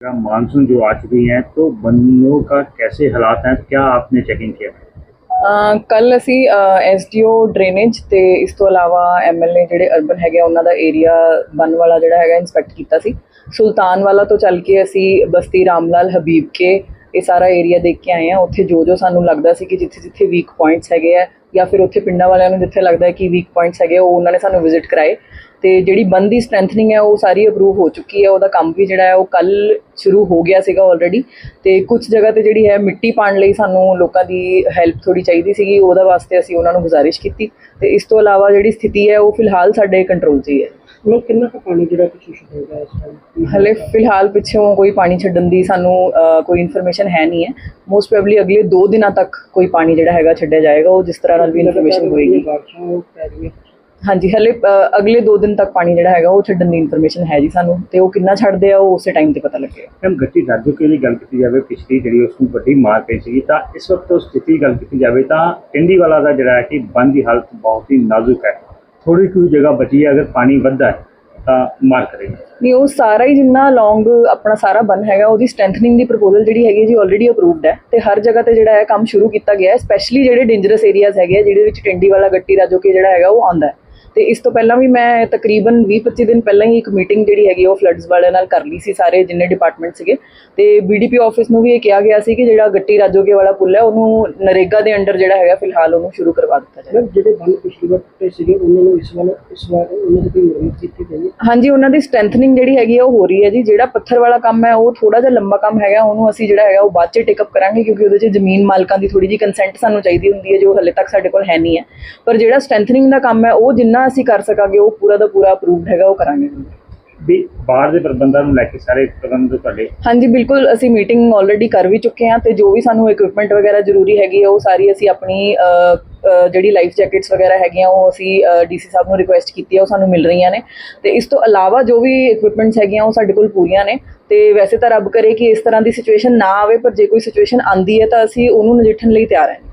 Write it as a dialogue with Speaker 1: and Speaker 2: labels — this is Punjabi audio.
Speaker 1: का मानसून जो आ चुकी हैं तो बंदों का कैसे हालात हैं क्या आपने चेकिंग किया
Speaker 2: ਕੱਲ ਅਸੀਂ ਐਸਡੀਓ ਡਰੇਨੇਜ ਤੇ ਇਸ ਤੋਂ ਇਲਾਵਾ ਐਮਐਲਏ ਜਿਹੜੇ ਅਰਬਨ ਹੈਗੇ ਆ, ਉਹਨਾਂ ਦਾ ਏਰੀਆ ਬਨ ਵਾਲਾ ਜਿਹੜਾ ਹੈਗਾ ਇਨਸਪੈਕਟ ਕੀਤਾ ਸੀ ਸੁਲਤਾਨ ਵਾਲਾ ਤੋਂ ਚੱਲ ਕੇ ਅਸੀਂ ਬਸਤੀ ਰਾਮਲਾਲ ਹਬੀਬ ਕੇ ਇਹ ਸਾਰਾ ਏਰੀਆ ਦੇਖ ਕੇ ਆਏ ਆ ਉੱਥੇ ਜੋ ਜੋ ਸਾਨੂੰ ਲੱਗਦਾ ਸੀ ਕਿ ਜਿੱਥੇ ਜਿੱਥੇ ਵੀਕ ਪੁਆਇੰਟਸ ਹੈਗੇ ਆ ਜਾਂ ਫਿਰ ਉੱਥੇ ਪਿੰਡਾਂ ਵਾਲਿਆਂ ਨੂੰ ਜਿੱਥੇ ਲੱਗਦਾ ਹੈ ਕਿ ਵੀਕ ਪੁਆਇੰਟਸ ਹੈਗੇ ਆ, ਉਹ ਉਹਨਾਂ ਨੇ ਸਾਨੂੰ ਵਿਜ਼ਿਟ ਕਰਾਏ ਤੇ ਜਿਹੜੀ ਬੰਦ ਦੀ ਸਟਰੈਂਥਨਿੰਗ ਹੈ ਉਹ ਸਾਰੀ ਅਪਰੂਵ ਹੋ ਚੁੱਕੀ ਹੈ। ਉਹਦਾ ਕੰਮ ਵੀ ਜਿਹੜਾ ਹੈ ਉਹ ਕੱਲ ਸ਼ੁਰੂ ਹੋ ਗਿਆ ਸੀਗਾ ਆਲਰੇਡੀ ਤੇ ਕੁਝ ਜਗ੍ਹਾ ਤੇ ਜਿਹੜੀ ਹੈ ਮਿੱਟੀ ਪਾਣ ਲਈ ਸਾਨੂੰ ਲੋਕਾਂ ਦੀ ਹੈਲਪ ਥੋੜੀ ਚਾਹੀਦੀ ਸੀਗੀ। ਉਹਦਾ ਵਾਸਤੇ ਅਸੀਂ ਉਹਨਾਂ ਨੂੰ ਗੁਜ਼ਾਰਿਸ਼ ਕੀਤੀ। ਤੇ ਇਸ ਤੋਂ ਇਲਾਵਾ ਜਿਹੜੀ ਸਥਿਤੀ ਹੈ ਉਹ ਫਿਲਹਾਲ ਸਾਡੇ ਕੰਟਰੋਲ 'ਚ ਹੀ ਹੈ।
Speaker 3: ਮਤਲਬ ਕਿੰਨਾ ਕੁ ਪਾਣੀ ਜਿਹੜਾ ਪਿੱਛੇ ਛੱਡੇਗਾ ਇਸ ਟਾਈਮ
Speaker 2: ਹਲੇ ਫਿਲਹਾਲ ਪਿੱਛੋਂ ਕੋਈ ਪਾਣੀ ਛੱਡਣ ਦੀ ਸਾਨੂੰ ਕੋਈ ਇਨਫੋਰਮੇਸ਼ਨ ਹੈ ਨਹੀਂ ਹੈ। ਮੋਸਟ ਪ੍ਰੋਬਬਲੀ ਅਗਲੇ 2 ਦਿਨਾਂ ਤੱਕ ਕੋਈ ਪਾਣੀ ਜਿਹੜਾ ਹੈਗਾ ਛੱਡਿਆ ਜਾਏਗਾ। ਉਹ ਜਿਸ ਤਰ੍ਹਾਂ ਨਾਲ ਵੀ ਇਨਫੋਰਮੇਸ਼ਨ ਹੋਏਗੀ। ਹਾਂਜੀ ਹਲੇ ਅਗਲੇ 2 ਦਿਨ ਤੱਕ ਪਾਣੀ ਜਿਹੜਾ ਹੈਗਾ ਉਹ ਛੱਡਣ ਦੀ ਇਨਫੋਰਮੇਸ਼ਨ ਹੈ ਜੀ ਸਾਨੂੰ ਤੇ ਉਹ ਕਿੰਨਾ ਛੱਡਦੇ ਆ ਉਹ ਉਸੇ ਟਾਈਮ ਤੇ ਪਤਾ ਲੱਗੇਗਾ।
Speaker 1: ਮੈਮ ਗੱਟੀ ਰਾਜੋਕੇ ਦੀ ਗੱਲ ਕੀਤੀ ਜਾਵੇ ਪਿਛਲੀ ਜਿਹੜੀ ਉਸ ਨੂੰ ਵੱਡੀ ਮਾਰ ਪਈ ਸੀਗੀ ਤਾਂ ਇਸ ਵਕਤ ਉਸ ਸਥਿਤੀ ਗੱਲ ਕੀਤੀ ਜਾਵੇ ਤਾਂ ਟਿੰਡੀਵਾਲਾ ਦਾ ਜਿਹੜਾ ਹੈ ਕਿ ਬੰਦ ਦੀ ਹਾਲਤ ਬਹੁਤ ਹੀ ਨਾਜ਼ੁਕ ਹੈ। ਥੋੜੀ ਕੁ ਜਗ੍ਹਾ ਬਚੀ ਹੈ ਅਗਰ ਪਾਣੀ ਵੱਧਦਾ ਹੈ ਤਾਂ ਮਾਰ ਕਰੇਗਾ
Speaker 2: ਨਹੀਂ ਉਹ ਸਾਰਾ ਹੀ ਜਿੰਨਾ ਲੌਂਗ ਆਪਣਾ ਸਾਰਾ ਬਨ ਹੈਗਾ ਉਹਦੀ ਸਟਰੈਂਥਨਿੰਗ ਦੀ ਪ੍ਰਪੋਜ਼ਲ ਜਿਹੜੀ ਹੈਗੀ ਜੀ ਆਲਰੇਡੀ ਅਪਰੂਵਡ ਹੈ ਤੇ ਹਰ ਜਗ੍ਹਾ ਤੇ ਜਿਹੜਾ ਹੈ ਕੰਮ ਸ਼ੁਰੂ ਕੀਤਾ ਗਿਆ ਹੈ ਸਪੈਸ਼ਲੀ ਜਿਹੜੇ ਡੇਂਜਰਸ ਏਰੀਆਜ਼ ਹੈਗੇ ਆ ਜਿਹਦੇ ਵਿੱਚ ਟਿੰਡੀ ਵਾਲਾ ਗੱਟੀ ਰਾਜੋਕੇ ਜਿਹੜਾ ਹੈਗਾ ਉਹ ਆਉਂਦਾ ਹੈ। ਤੇ ਇਸ ਤੋਂ ਪਹਿਲਾਂ ਵੀ ਮੈਂ ਤਕਰੀਬਨ 20-25 ਦਿਨ ਪਹਿਲਾਂ ਹੀ ਇੱਕ ਮੀਟਿੰਗ ਜਿਹੜੀ ਹੈਗੀ ਉਹ ਫਲੱਡਸ ਵਾਲਿਆਂ ਨਾਲ ਕਰ ਲਈ ਸੀ ਸਾਰੇ ਜਿੰਨੇ ਡਿਪਾਰਟਮੈਂਟ ਸੀਗੇ। ਤੇ ਬੀਡੀਪੀ ਆਫਿਸ ਨੂੰ ਵੀ ਇਹ ਕਿਹਾ ਗਿਆ ਸੀ ਕਿ ਜਿਹੜਾ ਗੱਟੀ ਰਾਜੋਕੇ ਵਾਲਾ ਪੁੱਲ ਹੈ ਉਹਨੂੰ ਨਰੇਗਾ ਦੇ ਅੰਡਰ ਜਿਹੜਾ ਹੈਗਾ ਫਿਲਹਾਲ ਉਹਨੂੰ ਸ਼ੁਰੂ ਕਰਵਾ ਦਿੱਤਾ
Speaker 3: ਮਤਲਬ ਜਿਹੜੇ ਬੰਦ ਪਿਛਲੀ ਵਾਰ ਟੁੱਟੇ ਸੀਗੇ ਉਹਨਾਂ ਨੂੰ ਇਸ ਵਾਰ ਇਸ ਵਾਰ ਉਹਨਾਂ ਦੀ ਮੁਰੰਮਤ ਕੀਤੀ ਗਈ ਹੈ?
Speaker 2: ਹਾਂਜੀ ਉਹਨਾਂ ਦੀ ਸਟਰੈਂਥਨਿੰਗ ਜਿਹੜੀ ਹੈਗੀ ਆ ਉਹ ਹੋ ਰਹੀ ਹੈ ਜੀ। ਜਿਹੜਾ ਪੱਥਰ ਵਾਲਾ ਕੰਮ ਹੈ ਉਹ ਥੋੜਾ ਜਿਹਾ ਲੰਬਾ ਕੰਮ ਹੈਗਾ ਉਹਨੂੰ ਅਸੀਂ ਜਿਹੜਾ ਹੈਗਾ ਉਹ ਬਾਅਦ ਚ ਟੇਕ ਅਪ ਕਰਾਂਗੇ ਕਿਉਂਕਿ ਉਹਦੇ 'ਚ ਜ਼ਮੀਨ ਮਾਲਕਾਂ ਦੀ ਥੋੜੀ ਜਿਹੀ ਕੰਸੈਂਟ ਸਾਨੂੰ ਚਾਹੀਦੀ ਹੁੰਦੀ ਹੈ ਜੋ ਹਲੇ ਤੱਕ ਸਾਡੇ ਕੋਲ ਹੈ ਨਹੀਂ ਹੈ। ਪਰ ਜਿਹੜਾ ਸਟਰੈਂਥਨਿੰਗ ਦਾ ਕੰਮ ਹੈ ਉਹ ਜਿੰਨਾ ਅਸੀਂ ਕਰ ਸਕਾਂਗੇ ਉਹ ਪੂਰਾ ਦਾ ਪੂਰਾ ਅਪਰੂਵਡ ਹੈਗਾ ਉਹ ਕਰਾਂਗੇ।
Speaker 1: ਵੀ ਬਾਹਰ ਦੇ ਪ੍ਰਬੰਧਾਂ ਨੂੰ ਲੈ ਕੇ ਸਾਰੇ ਪ੍ਰਬੰਧ ਤੁਹਾਡੇ?
Speaker 2: ਹਾਂਜੀ ਬਿਲਕੁਲ ਅਸੀਂ ਮੀਟਿੰਗ ਆਲਰੇਡੀ ਕਰ ਵੀ ਚੁੱਕੇ ਹਾਂ ਤੇ ਜੋ ਵੀ ਸਾਨੂੰ ਇਕਵਿਪਮੈਂਟ ਵਗੈਰਾ ਜ਼ਰੂਰੀ ਹੈਗੀ ਹੈ ਉਹ ਸਾਰੀ ਅਸੀਂ ਆਪਣੀ ਜਿਹੜੀ ਲਾਈਫ ਜੈਕਟਸ ਵਗੈਰਾ ਹੈਗੀਆਂ ਉਹ ਅਸੀਂ ਡੀਸੀ ਸਾਹਿਬ ਨੂੰ ਰਿਕੁਐਸਟ ਕੀਤੀ ਹੈ ਉਹ ਸਾਨੂੰ ਮਿਲ ਰਹੀਆਂ ਨੇ। ਤੇ ਇਸ ਤੋਂ ਇਲਾਵਾ ਜੋ ਵੀ ਇਕਵਿਪਮੈਂਟਸ ਹੈਗੀਆਂ ਉਹ ਸਾਡੇ ਕੋਲ ਪੂਰੀਆਂ ਨੇ। ਤੇ ਵੈਸੇ ਤਾਂ ਰੱਬ ਕਰੇ ਕਿ ਇਸ ਤਰ੍ਹਾਂ ਦੀ ਸਿਚੁਏਸ਼ਨ ਨਾ ਆਵੇ ਪਰ ਜੇ ਕੋਈ ਸਿਚੁਏਸ਼ਨ ਆਂਦੀ ਹੈ ਤਾਂ ਅਸੀਂ ਉਹਨੂੰ ਨਜਿੱਠਣ ਲਈ ਤਿਆਰ ਹਾਂ।